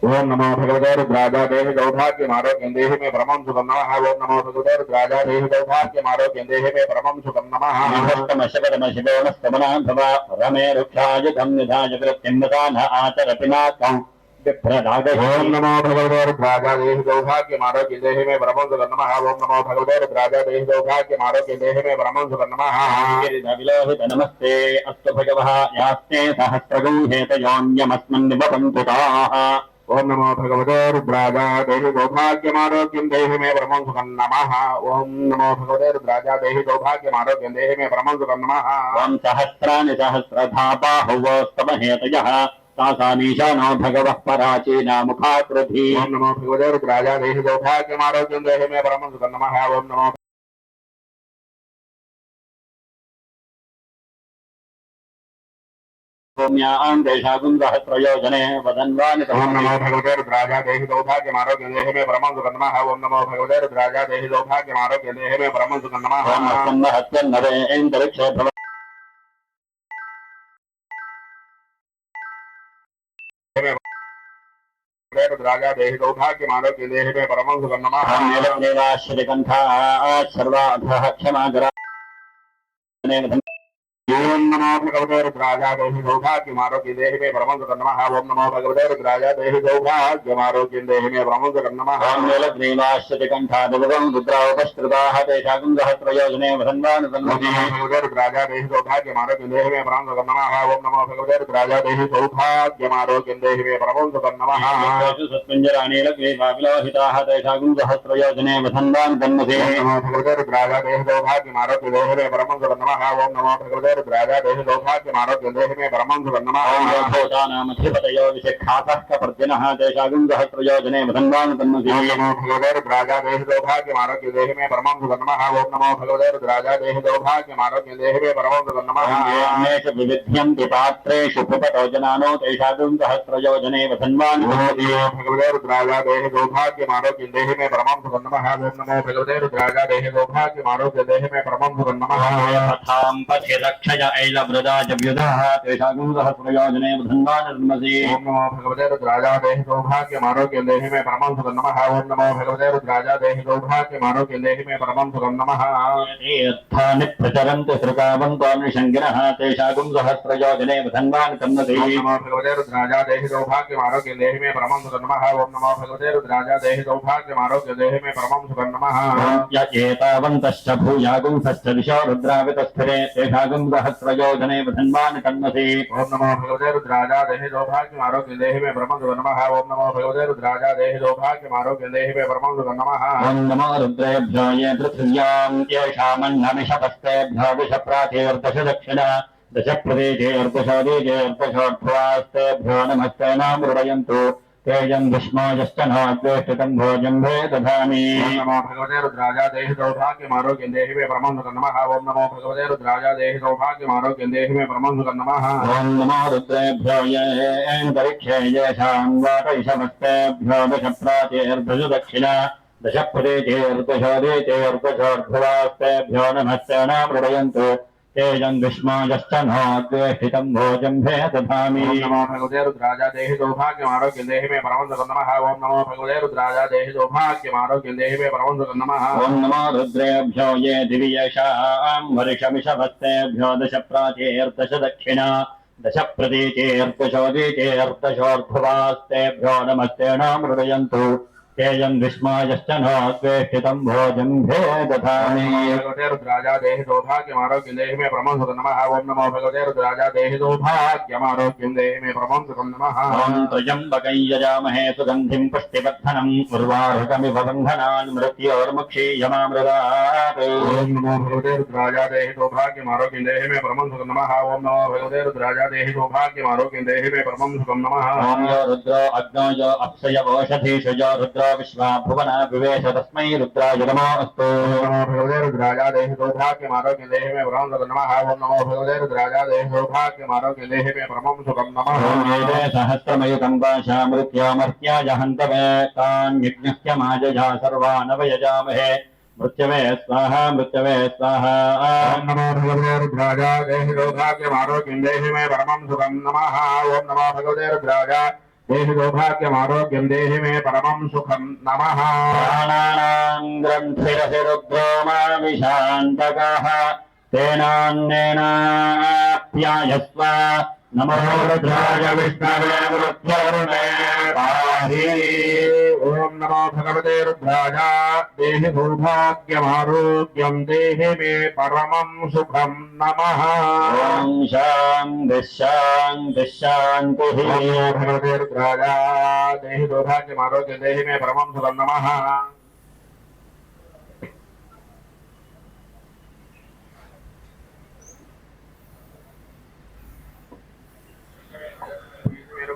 ओम नमो भगवते रुद्राजा देहि सौभाग्य मारो केंदेहि में परमं सुखम नमः। ओम नमो भगवते रुद्राजा देहि सौभाग्य मारो केंदेहि में परमं सुखम नमः। स्तमनाभव रमे रुक्षायुधं निधाय कृत्यम्बदान आचरपिनाकं बिभ्रदागः ओम नमो भगवते रुद्राजा देहि सौभाग्य मारो केंदेहि में परमं सुखम नमः ओम नमो भगवते रुद्राजा देहि सौभाग्य मारो केंदेहि में परमं सुखम नमः नमस्ते अस्तु भगवः यास्ते सहस्रगं हेतयोऽन्यमस्मन् निबपन्तु ओम नमो भगवते रुद्राजा देहि सौभाग्य मारो केंदेहि में परमं सुखम नमः। ओम नमो भगवते रुद्राजा देहि सौभाग्य मारो केंदेहि में परमं सुखम नमः। त्वं सहस्राणि सहस्रधा बाहुवोस्तमहेतयः तासामीशानो भगवः पराचीना मुखाकृति। ओम नमो भगवते रुद्राजा देहि सौभाग्य मारो सौम्यां देशागुं वदन्वानि ओम नमो भगवते रुद्राजा देहि सौभाग्य मारो केंदेहि में परमं सुखम नमः ओम नमो भगवते रुद्राजा देहि सौभाग्य मारो केंदेहि में परमं सुखम नमः ब्रह्मस्तन्नरेन्द्रक्षे भव भगवते रुद्राजा देहि सौभाग्य मारो केंदेहि में परमं सुखम नमः नीलदेवाश्रिकण्ठाः सर्वाधः क्षमागरा ओम नमो। भगवते रुद्राजा ओम नमो भगवते रुद्राजा देहि सौभाग्य केंदेहि में नमः। वसन्वान् ओम नमो भगवते रुद्राजा देहि सौभाग्य में सुखम नमः। ओम नमो भगवते रुद्राजा देहि सहस्रयोजने वसन्वान् भगवते रुद्राजा देहि सौभाग्य में नमः। ओम नमो भगवते रुद्राजा देहि सौभाग्य में नमः सहस्रयोजने वसन्वान् नमो भगवते रुद्राजा देहि सौभाग्य में नमः। ओम नमो भगवते रुद्राजा देहि सौभाग्य मारो केंदेहि में परमं सुखम नमः अन्येषु विविध्यन्ति पात्रेषु पुपतो जनानो तेषागं सहस्रयोजने वसन्वान् ओम नमो भगवते रुद्राजा देहि सौभाग्य में परमं सुखम नमः ओम नमो भगवते रुद्राजा देहि सौभाग्य मारो केंदेहि में परमं सुखम नमः रक्षय ऐलवृदा च व्युधः तेषागं नमो भगवते रुद्राजा देहि सौभाग्य मारो में परमं नमः। भगवते रुद्राजा देहि सौभाग्य मारो केंदेहि में परमं सुखम नमः। तीर्थानि प्रचरन्ति तेषागं सहस्रयोजने नमो भगवते रुद्राजा देहि सौभाग्य मारो केंदेहि में परमं सुखम नमः। ओम नमो भगवते रुद्राजा देहि सौभाग्य मारो परमं सुखम नमः। एतावन्तश्च भूयागुंसश्च दिशो रुद्रावितस्थिरे। तेषागं सहस्रयोजने वसन्वान् तन्मसे ओम नमो भगवते रुद्राजा देहि सौभाग्य मारो केंदेहि में परमं सुखम नमः ओम नमो भगवते रुद्राजा देहि सौभाग्य मारो केंदेहि में परमं सुखम नमः ॐ नमो रुद्रेभ्यो ये पृथिव्यां येषामन्नमिषपस्तेभ्यो विषप्राचेर्दश दक्षिण दश प्रदेशेऽर्दशोदीजेऽर्दशोऽर्थवास्तेभ्यो नमस्ते नामृडयन्तु तेजं विष्णोजश्च नोद्वेष्टितं भोजम्भे दधामि ओम नमो भगवते रुद्राजा देहि सौभाग्य मारो केंदेहि में परमं सुखम नमः। ओम नमो भगवते रुद्राजा देहि सौभाग्य मारो केंदेहि में परमं सुखम नमः। ॐ नमो रुद्रेभ्यो ये अन्तरिक्षे येषां वातैषमस्तेभ्यो दश प्राचेर्दश दक्षिण दश प्रदेशेऽर्दशोदीजेऽर्दशोऽर्थवास्तेभ्यो नमस्ते नामृडयन्तु तेजं विष्णोजश्च नोद्वेष्टितं भोजम्भे दधामि नमो भगवते रुद्राजा देहि सौभाग्य मारो केंदेहि में परमं सुखम नमः। ओम नमो भगवते रुद्राजा देहि केंदेहि में परमं सुखम नमः। ॐ नमो रुद्रेभ्यो ये दिवि येषां वर्षमिषभस्तेभ्यो दश प्राचेर्दश दक्षिण दश प्रतीचेऽर्दशोदीचेऽर्दशोऽर्धवास्तेभ्यो नमस्ते नामृदयन्तु तेजं विस्मायश्च भे दधामि भगवते रुद्राजा देहि केंदेहि में परमं सुखम नमः। ओम नमो भगवते रुद्राजा देहि सौभाग्य मारो केंदेहि में परमं सुखम नमः। ॐ त्र्यम्बकै यजामहे सुगन्धिं पुष्टिवर्धनम्। उर्वारुकमिव बन्धनान् मृत्योर्मुक्षीयमामृतात्। ओम नमो भगवते रुद्राजा देहि केंदेहि में परमं सुखम नमः। ओम नमो भगवते रुद्राजा देहि सौभाग्य मारो केंदेहि में परमं सुखम नमः। ॐ यो रुद्रो अग्नो यो अप्सयवोषधीषु यो रुद्रो विश्वा भुवना विवेश तस्मै रुद्राय ओम नमो भगवते रुद्राजा देहि सौभाग्य मारो केंदेहि में परमं सुखम नमः। ओम नमो भगवते रुद्राजा देहि सौभाग्य मारो केंदेहि में परमं सुखम नमः। मृत्योमर्त्याय हन्तवे तान् यज्ञस्य माजजा सर्वानवयजामहे मृत्यवे स्वाहा मृत्यवे स्वाहा। ओम नमो भगवते रुद्राजा देहि सौभाग्य मारो केंदेहि में परमं सुखम नमः। ओम नमो भगवते रुद्राजा देहि सौभाग्यम् आरोग्यम् देहि मे परमम् सुखम नमः। प्राणानाम् ग्रन्थिरसिरुद्रो तेनान्नेनाप्यायस्व नमो रुद्राय विष्णवे मृत्युर्मे पाहि। ॐ नमो भगवते रुद्राय। देहि सौभाग्यमारोग्यम् देहि मे परमम् सुखम् नमः। ॐ शान्तिः शान्तिः शान्तिः। ॐ नमो भगवते रुद्राय। देहि सौभाग्यमारोग्यम् देहि मे परमम् सुखम् नमः।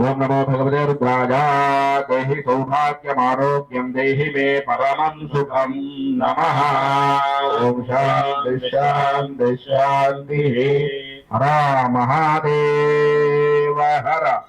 ॐ नमो भगवते रुद्राजा देहि सौभाग्यमारोग्यं देहि मे परमं सुखम नमः। ॐ शांति शांति शान्तिः। हरा महादेव, हर।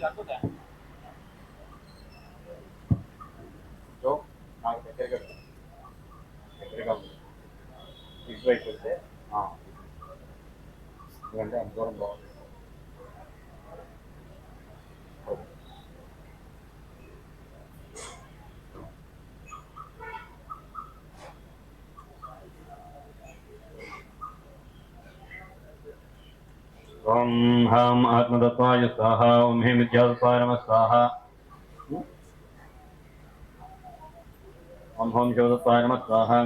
ya, ya, ya. ॐ हम् आत्मतत्त्वाय स्वाहा ॐ ह्रीं विद्यातत्त्वाय नमः स्वाहा ॐ हं शिवदत्ताय नमः स्वाहा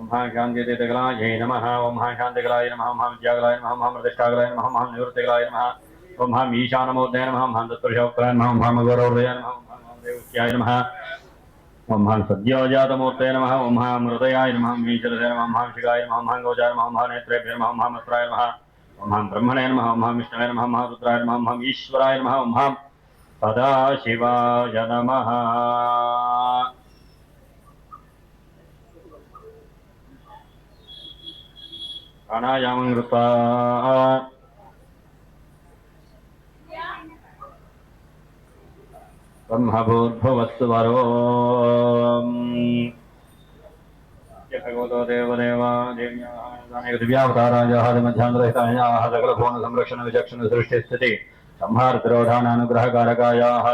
ॐ हाँ शान्तितीतकलायै नमः ॐ हाँ शान्तिकलाय नमः ॐ हाँ विद्याकलाय नमः ॐ हाँ प्रतिष्ठाकलाय नमः ॐ हाँ निवृत्तिकलाय नमः ॐ हाँ ईशानमोदय नमः ॐ हाँ तत्पुरुषोक्ताय नमः ॐ हाँ गौरवदयाय नमः ॐ हाँ देवक्याय नमः ॐ हाँ सद्योजातमूर्तये नमः ॐ हाँ मृदयाय नमः ॐ ईश्वरदय नमः ॐ हाँ शिगाय नमः ॐ हाँ गोचाय नमः ॐ हाँ नेत्रेभ्य हाँ मत्राय नमः ॐ हाँ ब्रह्मणे नमः ॐ हाँ विष्णवे नमः ॐ रुद्राय नमः ॐ हाँ ईश्वराय नमः सदाशिवाय नमः। प्राणायामं कृत्वा। ब्रह्मभूर्भुवस्तु वरो। दिव्यावतारायाः मध्यान्तरहितायाः सकलभुवन संरक्षण विचक्षण सृष्टिस्थिति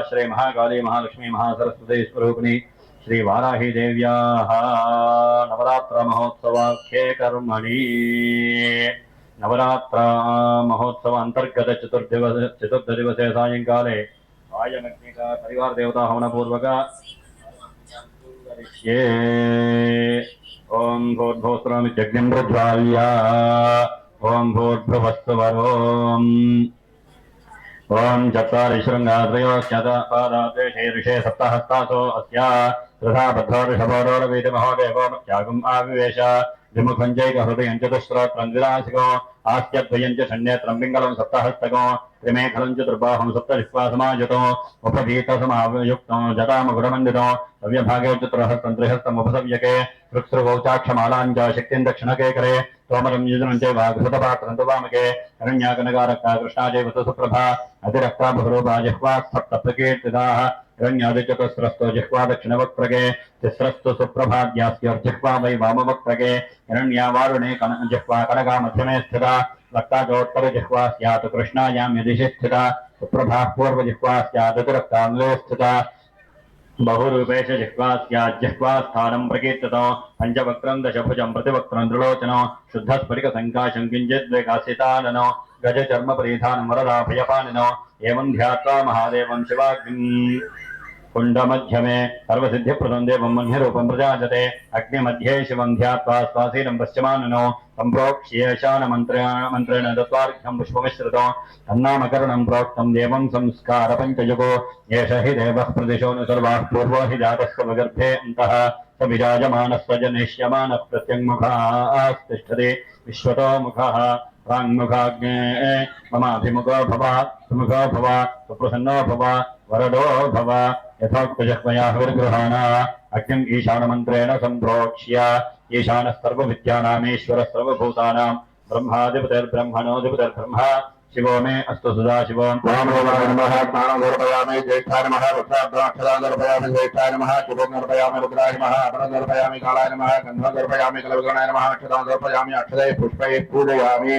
श्री महाकाली महालक्ष्मी महासरस्वती स्वरूपिणी श्री वाराही देव्याः नवरात्र महोत्सवाख्ये कर्मणि। नवरात्र महोत्सव अंतर्गत चतुर्दिवस चतुर्थदिवसे आयमग्निका परिवार देवता हवनपूर्वक। करिष्ये ॐ भूर्भुवस्त्रमित्यग्निं प्रज्वाल्य ॐ भूर्भुवस्सुवरोम् ॐ चत्वारि शृङ्गात्रयोश्चतपादाद्वे शीर्षे सप्तहस्तासो अस्या तथा बद्धोर्षभोरोरवीतमहोदेवो त्यागम् आविवेश। विमुखं चैकहृदयं चतुस्रोत्रं द्विराशिको आस्त्यद्वयं च षण्येत्रं पिङ्गलं सप्तहस्तको, त्रिमेखलं च दुर्बाहं सप्तजिह्वा समायुतो उपभीतसमायुक्तो जटामगुणमण्डितो सव्यभागे चतुर्हस्तं त्रिहस्तमुपसव्यके सृक्सृगौचाक्षमालां च शक्तिं दक्षिणके करे तोमरं युजनं च वाघृतपात्रं तु वामके हिरण्याकनकारक्ता कृष्णा चैव सुप्रभा अतिरक्ता बहुरूपा जिह्वा सप्तप्रकीर्तिताः हिरण्यादिचतुस्रस्तो जिह्वा दक्षिणवक्त्रके तिस्रस्तु सुप्रभाद्यास्योर्जिह्वा वै वामवक्त्रके हिरण्या वारुणे कन जिह्वा कनका मध्यमे स्थिता लक्ताचोत्तरजिह्वा स्यात् कृष्णायां यदिशि स्थिता सुप्रभाः पूर्वजिह्वा स्यादतिरक्ताङ्गे स्थिता। बहुरूपेश जिह्वा स्यात्, जिह्वा स्थानं प्रकीर्तितो, पञ्चवक्त्रं दशभुजं प्रतिवक्त्रं त्रिलोचनो शुद्धस्फटिकसङ्काशं किञ्चिद्विकासिताननो। गजचर्मपरिधानं वरदाभयपानिनो एवं ध्यात्वा महादेवं शिवाग्निम् कुण्डमध्यमे सर्वसिद्धिप्रदं देवं मन्यरूपं प्रजायते। अग्निमध्ये शिवं ध्यात्वा स्वासीनं पश्चिमाननो सम्प्रोक्ष्येशानमन्त्रेण मन्त्रेण दत्वार्घ्यं पुष्पमिश्रितो। तन्नामकरणं प्रोक्तं देवं संस्कारपञ्चयुगो। एष हि देवः प्रदिशो नु सर्वाः पूर्वो हि जातस्य विगर्भे अन्तः। स विराजमानः जनिष्यमानः प्रत्यङ्मुखास्तिष्ठति विश्वतो मुखः प्राङ्मुखाग्ने ममाभिमुखो भव सुमुखो भव सुप्रसन्नो भव वरदो भव यथोक्तजह्मया विर्गृहाणा अग्निम् ईशानमन्त्रेण सम्प्रोक्ष्य, ईशानः सर्वभूतानाम्, ब्रह्माधिपतिर्ब्रह्मणोऽधिपतिर्ब्रह्म। शिवो मे अस्तु सुधा शिवो नमः ज्येष्ठाय नमः वृक्षाभ्राक्षरादर्पयामि ज्येष्ठाय नमः शुभोदर्पयामि रुद्राय नमः अपरदर्पयामि कालाय नमः गन्धर्पयामि कलविगणाय नमः अक्षतैः पुष्पैः पूजयामि।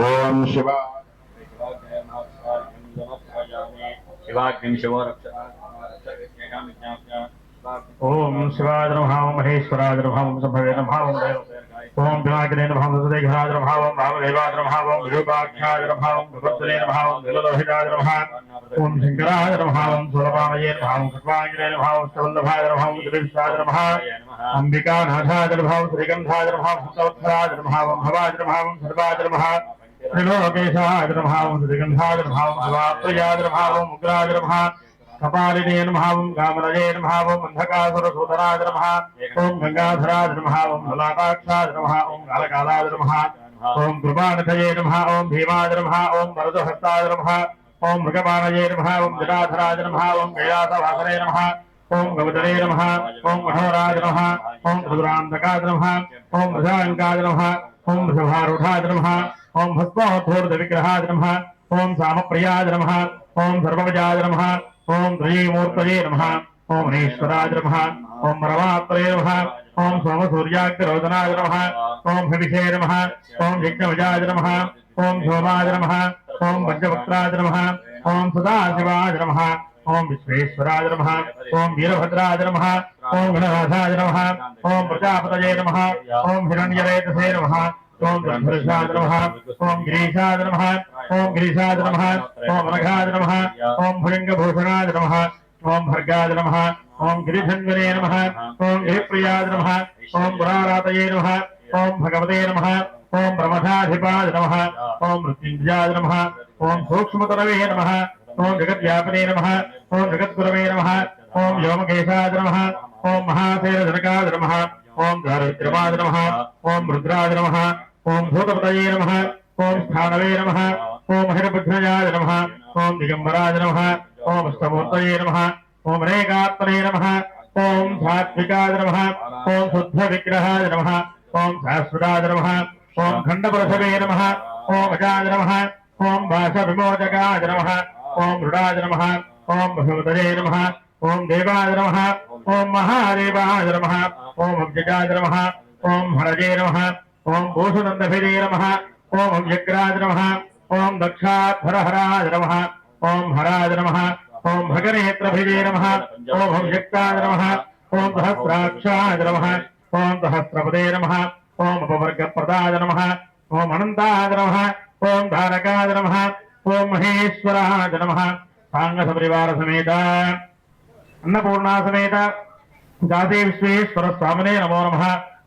ॐ शिव शिवाग्निं शिवो रक्ष ओम शिवाय नमः महेश्वराय नमः संभवे नमः ओम देव ओम पिनाकिने नमः ओम सुदेघराय नमः ओम भावदेवाय नमः ओम विरूपाख्याय नमः ओम भगवत्सले नमः ओम नीललोहिताय नमः ओम शंकराय नमः ओम सुरपामये नमः ओम खट्वाङ्गिने नमः ओम स्तवल्लभाय नमः ओम दिलीशाय नमः अंबिकानाथाय नमः ओम श्रीगन्धाय नमः ओम सौत्थराय नमः ओम नमः ओम सर्वाय नमः त्रिलोकेशाय नमः ओम श्रीगन्धाय नमः ओम शिवाप्रियाय नमः ओम उग्राय नमः कपालिने ओम कामरजे नमः ओम नमः ओम गंगाधराय नमः, ओम ललाटाक्षाय नमः ओम कालकालाय नमः, ओम कृपानथये नमः, ओम भीमाय नमः ओम वरदहस्ताय नमः ओम मृगपानये नमः ओम जटाधराय नमः ओम कैलासवासने नमः ओम गवदरे नमः ओम कठोराय नमः ओम रुद्रान्तकाय नमः ओम वृषाङ्काय नमः ओम वृषभारूढाय नमः ओम सोमसूर्याग्ररोदनाय नमः ओम हविषे नमः ओम यज्ञवजाय नमः ओम सोमाय नमः ओम पंचवक्त्राय नमः ओम सदाशिवाय नमः ओम विश्वेश्वराय नमः ओम वीरभद्राय नमः ओम गणनाथाय नमः ओम प्रजापतये नमः ओम हिरण्यरेतसे नमः ओम गंधर्षाय नमः ओम गिरीशाय नमः ओम गिरीशाय नमः ओम अनघाय नमः ओम भृङ्गभूषणाय नमः ओम भर्गाय नमः ओम गिरिधन्वने नमः ओम गिरिप्रियाय नमः ओम पुरारातये नमः ओम भगवते नमः ओम प्रमथाधिपाय नमः ओम मृत्युञ्जयाय नमः ओम सूक्ष्मतरवे नमः ओम जगद्व्यापने नमः ओम जगद्गुरवे नमः ओम व्योमकेशाय नमः ओम महासेनजनकाय नमः ओम धारिद्रमाय नमः ओम रुद्राय नमः ओम भूतपतये नमः ओम स्थानवे नमः ओम हिरबुद्धयाय नमः ओम दिगंबराय नमः ओम अष्टमूर्तये नमः ओम रेगात्मने नमः ओम सात्विकाय नमः ओम शुद्धविग्रहाय नमः ओम शाश्वताय नमः ओम खण्डपुरुषवे नमः ओम अजाय नमः ओम भाषविमोचकाय नमः ओम रुडाय नमः ओम भगवतये नमः ओम देवाय नमः ओम महादेवाय नमः ओम अब्जजाय नमः ओम हरजे नमः ఓం భూషునందభిజయ నమ ఓం యగ్రాజ నమ ఓం దక్షాధ్వరహరాజ నమ ఓం హరాజ నమ ఓం భగనేత్రభిజయ నమ ఓం యక్తాజ నమ ఓం సహస్రాక్షాజ నమ ఓం సహస్రపదే నమ ఓం ఉపవర్గప్రదాజ నమ ఓం అనంతాజ నమ ఓం ధారకాజ నమ ఓం మహేశ్వరాజ నమ సాంగ సపరివార సమేత అన్నపూర్ణా సమేత దాసే విశ్వేశ్వర స్వామినే నమో నమ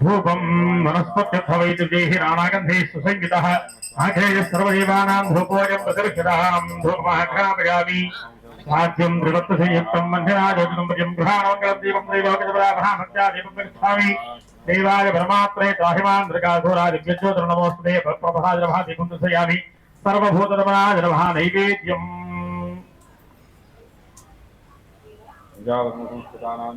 धूपम वनस्पति थवैत देहि वनस्पत्यथवैतुराणागन्धे सुसंगितः आखेय सर्वदेवानां धूपोऽयं प्रतिर्षितः धूपमाघ्रामयामि साध्यं त्रिवत्तसंयुक्तं मन्दिराजोतिं गृहाणमङ्गलं दीपं दैवागतपराभ्रामत्यादीपं प्रस्थामि देवाय परमात्रे ताहिमान्द्रकाधोरादिव्यज्योतिर नमोऽस्तुते प्रभाजनभादीपं दर्शयामि सर्वभूतरमणाजनभा नैवेद्यम् जागृतं सुतानां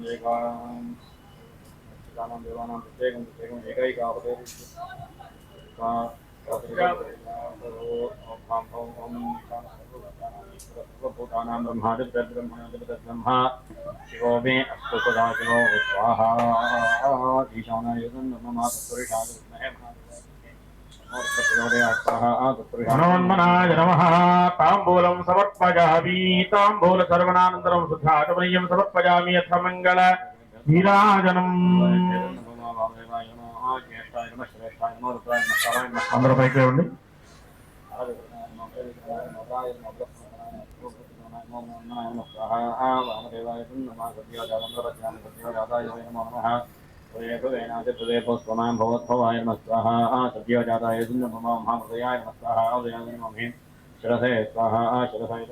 संस्कृतानां देवानां प्रत्येकं प्रत्येकम् एकैकावते सर्वभूतानां ब्रह्मादिब्रह्मणा शिवो मे अस्तु सदा शिवो स्वाहा ईशानाय नमः तत्पुरुषाय विद्महे महादेवाय మనోన్మనాయ నమ తాంబూలం సమర్పయామి తాంబూల సర్వనానంతరం శుద్ధాటమనీయం సమర్పయామి అథ మంగళ నీరాజనం. అందరూ పైకి లేవండి. భగవద్భవాయ నమస్వాహ సద్యోజాతాయ నమో మహామృతయాయ నమస్వాహ ఉదయాయ నమే శిరసే స్వాహ శిరసాయ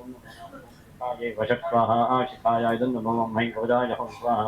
వశ స్వాహ శిఖాయ నమో మహై కవజాయ స్వాహ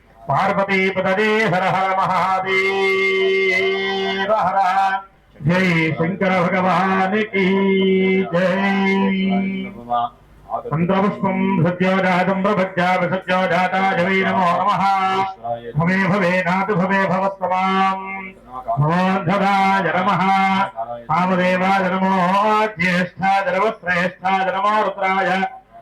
पार्वती पदे हर हर महादेव हर जय शंकर भगवान की जय। चंद्रपुष्पम सज्जोजातम प्रभज्जाप सज्जोजाता जवै नमो नम। भवे भवे नाथ भवे भवत्तमाम् भवोद्धराय कामदेवाय नमो ज्येष्ठा नमः श्रेष्ठाय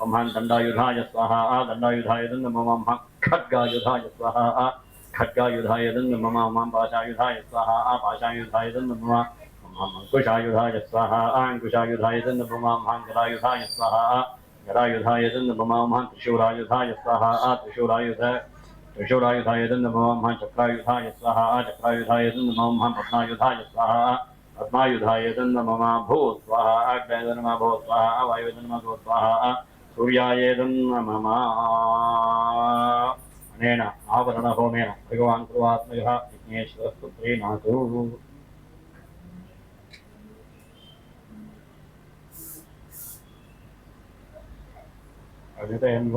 ओम हं दंडायुधाय स्वाहा दंडायुधाय दंड मम हं खड्गायुधाय स्वाहा, खड्गायुधाय दंड मम मम पाशायुधाय स्वाहा, पाशायुधाय दंड मम मम अंकुशायुधाय स्वाहा, अंकुशायुधाय दंड मम हं गदायुधाय स्वाहा गदायुधाय दंड मम हं त्रिशूलायुधाय स्वाहा त्रिशूलायुधाय त्रिशूलायुधाय दंड मम हं चक्रायुधाय स्वाहा, चक्रायुधाय दंड मम हं पद्मायुधाय स्वाहा, पद्मायुधाय दंड मम भू स्वाहा अग्नय दंड मम भू स्वाहा वायु दंड मम भू स्वाहा सूर्याय दंड मम अनेन आवरणहोमेन भगवान् सर्वात्मकः विघ्नेश्वरस्तु प्रीणातु अजितेन